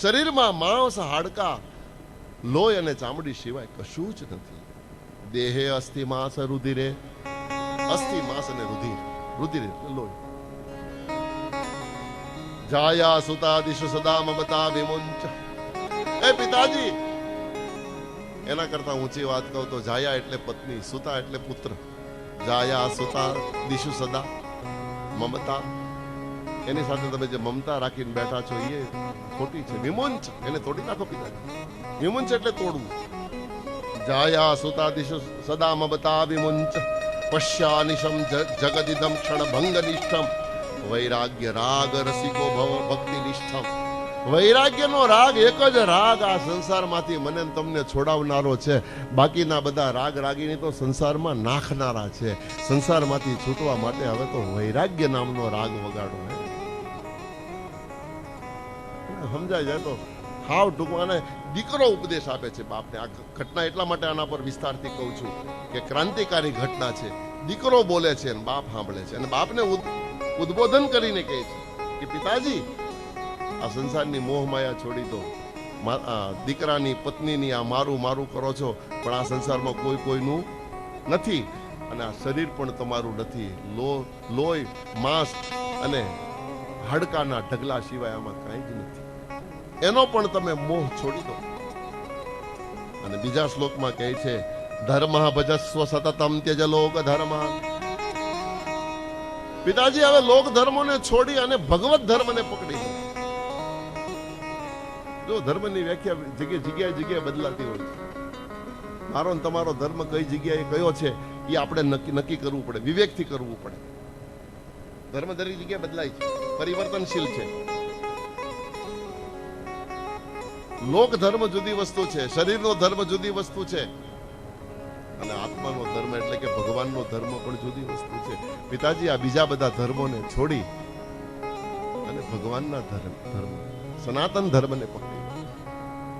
શરીરમાં માંસ હાડકા, લોહી અને ચામડી સિવાય કશું જ નથી. દેહે અસ્થિ, માંસ, રુધિરે. અસ્થિ, માંસ અને રુધિર. રુધિર લોહી. જાયા સુતાદિશુ સદા મમતા વિમુંચ એ પિતાજી, એના કરતા ઊંચી વાત કહું તો જાયા એટલે પત્ની, સુતા એટલે પુત્ર. જાયા સુતા દિશુ સદા મમતા એની સાથે તમે જે મમતા રાખીને બેઠા છો એ ખોટી છે. વિમોંચ એને તોડી નાખો પિતા. વિમોંચ એટલે તોડવું. જાયા સુતા દિશુ સદા મમતા વિમુંચ પશ્યાનિશમ જગદિદમ ક્ષણ ભંગ નિષ્ઠમ વૈરાગ્ય રાગ રસિકો ભવ ભક્તિ નિષ્ઠમ વૈરાગ્યનો રાગ એક જ રાગ આ સંસારમાંથી મને તમને છોડાવનારો છે. બાકીના બધા રાગ રાગીની તો સંસારમાં નાખનારા છે. સંસારમાંથી છૂટવા માટે હવે તો વૈરાગ્ય નામનો રાગ વગાડો સમજાય જાય તો હાવ ટૂંકમાં અને દીકરો ઉપદેશ આપે છે બાપને. આ ઘટના એટલા માટે આના પર વિસ્તારથી કહું છું કે ક્રાંતિકારી ઘટના છે. દીકરો બોલે છે અને બાપ સાંભળે છે અને બાપને ઉદ- ઉદ્બોધન કરીને કહે છે કે પિતાજી, આ સંસારની મોહ માયા છોડી દો. દીકરાની પત્નીની આ મારું મારું કરો છો, પણ આ સંસારમાં કોઈ કોઈનું નથી અને આ શરીર પણ તમારું નથી. લો, લોહી, માંસ અને હાડકાના ઢગલા સિવાય આમાં કાંઈ જ નથી. એનો પણ તમે મોહ છોડી દો. અને બીજા શ્લોકમાં કહે છે, ધર્મ ભજસ્વ સતતમ ત્યજ લોક ધર્મ. પિતાજી, હવે લોક ધર્મોને છોડી અને ભગવત ધર્મને પકડી જો ધર્મની વ્યાખ્યા જગ્યાએ જગ્યાએ જગ્યાએ બદલાતી હોય છે. મારો તમારો ધર્મ કઈ જગ્યાએ કયો છે, એ આપણે નક્કી નક્કી કરવું પડે, વિવેકથી કરવું પડે. ધર્મ દરેક જગ્યાએ બદલાય છે, પરિવર્તનશીલ છે. લોક ધર્મ જુદી વસ્તુ છે, શરીરનો ધર્મ જુદી વસ્તુ છે. અને આત્માનો ધર્મ એટલે કે ભગવાનનો ધર્મ પણ જુદી વસ્તુ છે. પિતાજી, આ બીજા બધા ધર્મોને છોડી અને ભગવાનના ધર્મ ધર્મ સનાતન ધર્મને પકડી.